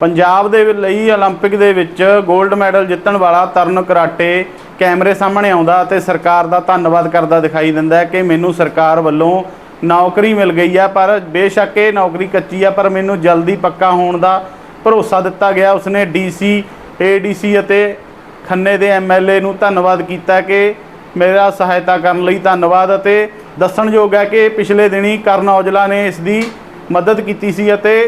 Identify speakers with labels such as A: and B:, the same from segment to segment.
A: ਪੰਜਾਬ ਦੇ ਲਈ 올림픽 ਦੇ ਵਿੱਚ 골ਡ ਮੈਡਲ ਜਿੱਤਣ ਵਾਲਾ ਤਰਨ ਕਰਾਟੇ ਕੈਮਰੇ ਸਾਹਮਣੇ ਆਉਂਦਾ ਤੇ ਸਰਕਾਰ ਦਾ ਧੰਨਵਾਦ ਕਰਦਾ ਦਿਖਾਈ ਦਿੰਦਾ ਕਿ ਮੈਨੂੰ ਸਰਕਾਰ ਵੱਲੋਂ ਨੌਕਰੀ ਮਿਲ ਗਈ ਆ ਪਰ ਬੇਸ਼ੱਕ ਇਹ ਨੌਕਰੀ ਕੱਚੀ ਆ ਪਰ ਮੈਨੂੰ ਜਲਦੀ ਪੱਕਾ ਹੋਣ ਦਾ ਭਰੋਸਾ ਦਿੱਤਾ ਗਿਆ। ਉਸਨੇ ਡੀਸੀ ਏਡੀਸੀ ਅਤੇ ਖੰਨੇ ਦੇ ਐਮਐਲਏ ਨੂੰ ਧੰਨਵਾਦ ਕੀਤਾ ਕਿ ਮੇਰਾ ਸਹਾਇਤਾ ਕਰਨ ਲਈ ਧੰਨਵਾਦ ਅਤੇ ਦੱਸਣਯੋਗ ਹੈ ਕਿ ਪਿਛਲੇ ਦਿਨੀ ਕਰਨ ਔਜਲਾ ਨੇ ਇਸ ਦੀ ਮਦਦ ਕੀਤੀ ਸੀ ਅਤੇ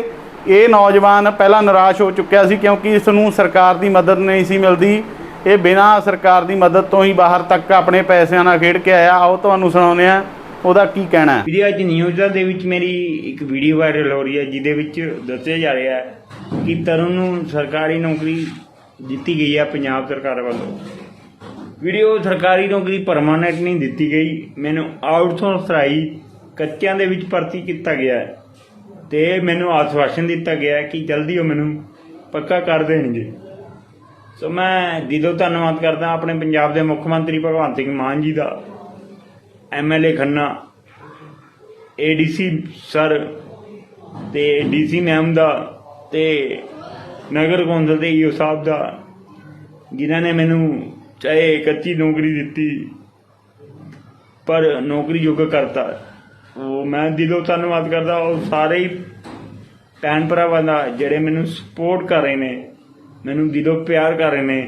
A: ਇਹ ਨੌਜਵਾਨ ਪਹਿਲਾਂ ਨਿਰਾਸ਼ ਹੋ ਚੁੱਕਿਆ ਸੀ ਕਿਉਂਕਿ ਇਸ ਨੂੰ ਸਰਕਾਰ ਦੀ ਮਦਦ ਨਹੀਂ ਸੀ ਮਿਲਦੀ। ਇਹ ਬਿਨਾਂ ਸਰਕਾਰ ਦੀ ਮਦਦ ਤੋਂ ਹੀ ਬਾਹਰ ਤੱਕ ਆਪਣੇ ਪੈਸਿਆਂ ਨਾਲ ਖੇਡ ਕੇ ਆਇਆ। ਆਓ ਤੁਹਾਨੂੰ ਸੁਣਾਉਂਦੇ ਆ ਉਹਦਾ ਕੀ ਕਹਿਣਾ ਹੈ।
B: ਵੀਡੀਓ ਅੱਜ ਨਿਊਜ਼ਾਂ ਦੇ ਵਿੱਚ ਮੇਰੀ ਇੱਕ ਵੀਡੀਓ ਵਾਇਰਲ ਹੋ ਰਹੀ ਹੈ, ਜਿਹਦੇ ਵਿੱਚ ਦੱਸਿਆ ਜਾ ਰਿਹਾ ਹੈ ਕਿ ਤਰੁਣ ਨੂੰ ਸਰਕਾਰੀ ਨੌਕਰੀ ਦਿੱਤੀ ਗਈ ਹੈ ਪੰਜਾਬ ਸਰਕਾਰ ਵੱਲੋਂ। ਵੀਡੀਓ ਸਰਕਾਰੀ ਨੌਕਰੀ ਪਰਮਾਨੈਂਟ ਨਹੀਂ ਦਿੱਤੀ ਗਈ। ਮੈਨੂੰ ਆਊਟਸੋਰਸ ਰਾਈ ਕੱਚਿਆਂ ਦੇ ਵਿੱਚ ਭਰਤੀ ਕੀਤਾ ਗਿਆ ਹੈ। ਤੇ ਮੈਨੂੰ ਆਸ਼ਵਾਸਨ ਦਿੱਤਾ ਗਿਆ ਕਿ ਜਲਦੀ ਉਹ ਮੈਨੂੰ ਪੱਕਾ ਕਰ ਦੇਣਗੇ। ਸੋ ਮੈਂ ਦਿਲੋਂ ਧੰਨਵਾਦ ਕਰਦਾ ਆਪਣੇ ਪੰਜਾਬ ਦੇ ਮੁੱਖ ਮੰਤਰੀ ਭਗਵੰਤ ਸਿੰਘ ਮਾਨ ਜੀ ਦਾ ਐਮਐਲਏ ਖੰਨਾ ਏਡੀਸੀ ਸਰ ਤੇ ਡੀਸੀ ਮੈਮ ਦਾ ਤੇ ਨਗਰ ਕੌਂਸਲ ਦੇ ਈਓ ਸਾਹਿਬ ਦਾ, ਜਿਨ੍ਹਾਂ ਨੇ ਮੈਨੂੰ ਚਾਹੇ ਕੱਚੀ ਨੌਕਰੀ ਦਿੱਤੀ, ਪਰ ਨੌਕਰੀ ਯੋਗ ਕਰਤਾ। ਉਹ ਮੈਂ ਦਿਲੋਂ ਧੰਨਵਾਦ ਕਰਦਾ, ਉਹ ਸਾਰੇ ਹੀ ਭੈਣ ਭਰਾਵਾਂ ਦਾ ਜਿਹੜੇ ਮੈਨੂੰ ਸਪੋਰਟ ਕਰ ਰਹੇ ਨੇ, ਮੈਨੂੰ ਦਿਲੋਂ ਪਿਆਰ ਕਰ ਰਹੇ ਨੇ,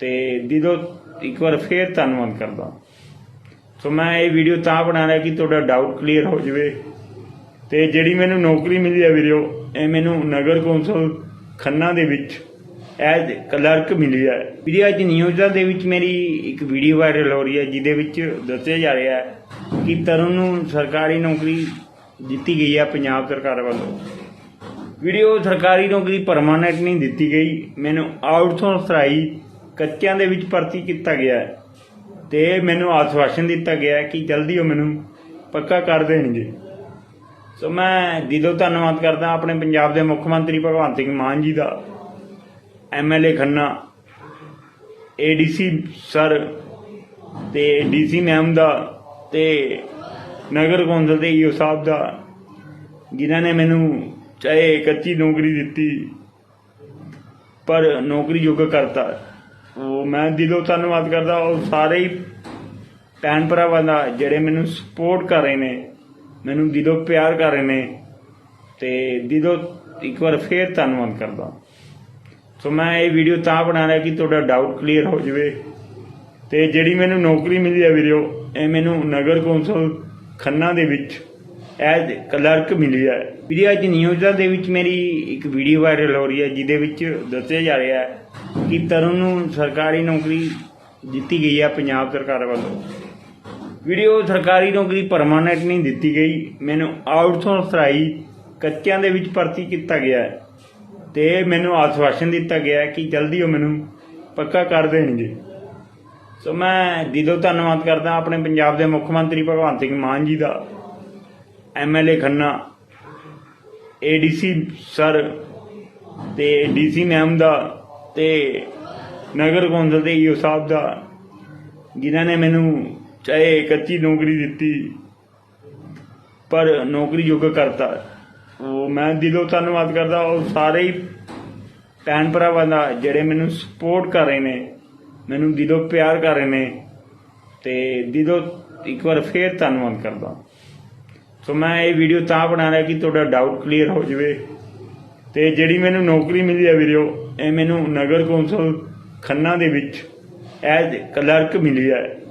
B: ਤੇ ਦਿਲੋਂ ਇੱਕ ਵਾਰ ਫੇਰ ਧੰਨਵਾਦ ਕਰਦਾ। ਸੋ ਮੈਂ ਇਹ ਵੀਡੀਓ ਤਾਂ ਬਣਾ ਰਿਹਾ ਕਿ ਤੁਹਾਡਾ ਡਾਊਟ ਕਲੀਅਰ ਹੋ ਜਾਵੇ। ਤੇ ਜਿਹੜੀ ਮੈਨੂੰ ਨੌਕਰੀ ਮਿਲੀ ਹੈ ਵੀਡੀਓ ਇਹ ਮੈਨੂੰ ਨਗਰ ਕੌਂਸਲ ਖੰਨਾ ਦੇ ਵਿੱਚ ਐਜ਼ ਕਲਰਕ ਮਿਲੀ ਹੈ। ਵੀਡੀਓ ਅੱਜ ਨਿਊਜ਼ਾਂ ਦੇ ਵਿੱਚ ਮੇਰੀ ਇੱਕ ਵੀਡੀਓ ਵਾਇਰਲ ਹੋ ਰਹੀ ਹੈ, ਜਿਹਦੇ ਵਿੱਚ ਦੱਸਿਆ ਜਾ ਰਿਹਾ ਹੈ ਕਿ ਤਰੁਣ ਨੂੰ ਸਰਕਾਰੀ ਨੌਕਰੀ ਦਿੱਤੀ ਗਈ ਹੈ ਪੰਜਾਬ ਸਰਕਾਰ ਵੱਲੋਂ। ਵੀਡੀਓ ਸਰਕਾਰੀ ਨੌਕਰੀ ਪਰਮਾਨੈਂਟ ਨਹੀਂ ਦਿੱਤੀ ਗਈ। ਮੈਨੂੰ ਆਊਟਸੋਰਸ ਰਾਈ ਕੱਚਿਆਂ ਦੇ ਵਿੱਚ ਭਰਤੀ ਕੀਤਾ ਗਿਆ ਹੈ ਤੇ ਮੈਨੂੰ ਆਸ਼ਵਾਸਨ ਦਿੱਤਾ ਗਿਆ ਹੈ ਕਿ ਜਲਦੀ ਉਹ ਮੈਨੂੰ ਪੱਕਾ ਕਰ ਦੇਣਗੇ। ਸੋ ਮੈਂ ਦਿਲੋਂ ਧੰਨਵਾਦ ਕਰਦਾ ਆਪਣੇ ਪੰਜਾਬ ਦੇ ਮੁੱਖ ਮੰਤਰੀ ਭਗਵੰਤ ਸਿੰਘ ਮਾਨ ਜੀ ਦਾ। ਐਮਐਲਏ ਖੰਨਾ ਏਡੀਸੀ ਸਰ ਤੇ ਡੀਸੀ ਮੈਮ ਦਾ ਤੇ ਨਗਰ ਕੌਂਸਲ ਦੇ ਈਓ ਸਾਹਿਬ ਦਾ, ਜਿਨ੍ਹਾਂ ਨੇ ਮੈਨੂੰ ਚਾਹੇ ਕੱਚੀ ਨੌਕਰੀ ਦਿੱਤੀ ਪਰ ਨੌਕਰੀ ਯੋਗ ਕਰਤਾ। ਉਹ ਮੈਂ ਦਿਲੋਂ ਧੰਨਵਾਦ ਕਰਦਾ। ਉਹ ਸਾਰੇ ਹੀ ਭੈਣ ਭਰਾਵਾਂ ਦਾ ਜਿਹੜੇ ਮੈਨੂੰ ਸਪੋਰਟ ਕਰ ਰਹੇ ਨੇ, ਮੈਨੂੰ ਦਿਲੋਂ ਪਿਆਰ ਕਰ ਰਹੇ ਨੇ ਤੇ ਦਿਲੋਂ ਇੱਕ ਵਾਰ ਫੇਰ ਧੰਨਵਾਦ ਕਰਦਾ। ਸੋ ਮੈਂ ਇਹ ਵੀਡੀਓ ਤਾਂ ਬਣਾ ਰਿਹਾ ਕਿ ਤੁਹਾਡਾ ਡਾਊਟ ਕਲੀਅਰ ਹੋ ਜਾਵੇ। ਤੇ ਜਿਹੜੀ ਮੈਨੂੰ ਨੌਕਰੀ ਮਿਲੀ ਹੈ ਵੀਡੀਓ ਇਹ ਮੈਨੂੰ ਨਗਰ ਕੌਂਸਲ ਖੰਨਾ ਦੇ ਵਿੱਚ ਐਜ਼ ਕਲਰਕ ਮਿਲੀ ਹੈ। ਵੀਡੀਓ ਅੱਜ ਨਿਊਜ਼ਾਂ ਦੇ ਵਿੱਚ ਮੇਰੀ ਇੱਕ ਵੀਡੀਓ ਵਾਇਰਲ ਹੋ ਰਹੀ ਹੈ, ਜਿਹਦੇ ਵਿੱਚ ਦੱਸਿਆ ਜਾ ਰਿਹਾ ਹੈ ਕਿ ਤਰੁਣ ਨੂੰ ਸਰਕਾਰੀ ਨੌਕਰੀ ਦਿੱਤੀ ਗਈ ਹੈ ਪੰਜਾਬ ਸਰਕਾਰ ਵੱਲੋਂ। ਵੀਡੀਓ ਸਰਕਾਰੀ ਨੌਕਰੀ ਪਰਮਾਨੈਂਟ ਨਹੀਂ ਦਿੱਤੀ ਗਈ। ਮੈਨੂੰ ਆਊਟਸੋਰਸ ਰਾਈ ਕੱਚਿਆਂ ਦੇ ਵਿੱਚ ਭਰਤੀ ਕੀਤਾ ਗਿਆ ਹੈ। ਤੇ ਮੈਨੂੰ ਆਸ਼ਵਾਸਨ ਦਿੱਤਾ ਗਿਆ ਕਿ ਜਲਦੀ ਉਹ ਮੈਨੂੰ ਪੱਕਾ ਕਰ ਦੇਣਗੇ। ਸੋ ਮੈਂ ਦਿਲੋਂ ਧੰਨਵਾਦ ਕਰਦਾ ਆਪਣੇ ਪੰਜਾਬ ਦੇ ਮੁੱਖ ਮੰਤਰੀ ਭਗਵੰਤ ਸਿੰਘ ਮਾਨ ਜੀ ਦਾ ਐਮਐਲਏ ਖੰਨਾ ਏਡੀਸੀ ਸਰ ਤੇ ਡੀਸੀ ਮੈਮ ਦਾ ਤੇ ਨਗਰ ਕੌਂਸਲ ਦੇ ਈਓ ਸਾਹਿਬ ਦਾ, ਜਿਨ੍ਹਾਂ ਨੇ ਮੈਨੂੰ ਚਾਹੇ ਕੱਚੀ ਨੌਕਰੀ ਦਿੱਤੀ, ਪਰ ਨੌਕਰੀ ਯੋਗ ਕਰਤਾ। ਉਹ ਮੈਂ ਦਿਲੋਂ ਧੰਨਵਾਦ ਕਰਦਾ, ਉਹ ਸਾਰੇ ਹੀ ਭੈਣ ਭਰਾਵਾਂ ਦਾ ਜਿਹੜੇ ਮੈਨੂੰ ਸਪੋਰਟ ਕਰ ਰਹੇ ਨੇ, ਮੈਨੂੰ ਦਿਲੋਂ ਪਿਆਰ ਕਰ ਰਹੇ ਨੇ, ਤੇ ਦਿਲੋਂ ਇੱਕ ਵਾਰ ਫੇਰ ਧੰਨਵਾਦ ਕਰਦਾ। ਸੋ ਮੈਂ ਇਹ ਵੀਡੀਓ ਤਾਂ ਬਣਾ ਰਿਹਾ ਕਿ ਤੁਹਾਡਾ ਡਾਊਟ ਕਲੀਅਰ ਹੋ ਜਾਵੇ। ਤੇ ਜਿਹੜੀ ਮੈਨੂੰ ਨੌਕਰੀ ਮਿਲੀ ਹੈ ਵੀਡੀਓ ਇਹ ਮੈਨੂੰ ਨਗਰ ਕੌਂਸਲ ਖੰਨਾ ਦੇ ਵਿੱਚ ਐਜ਼ ਕਲਰਕ ਮਿਲੀ ਹੈ।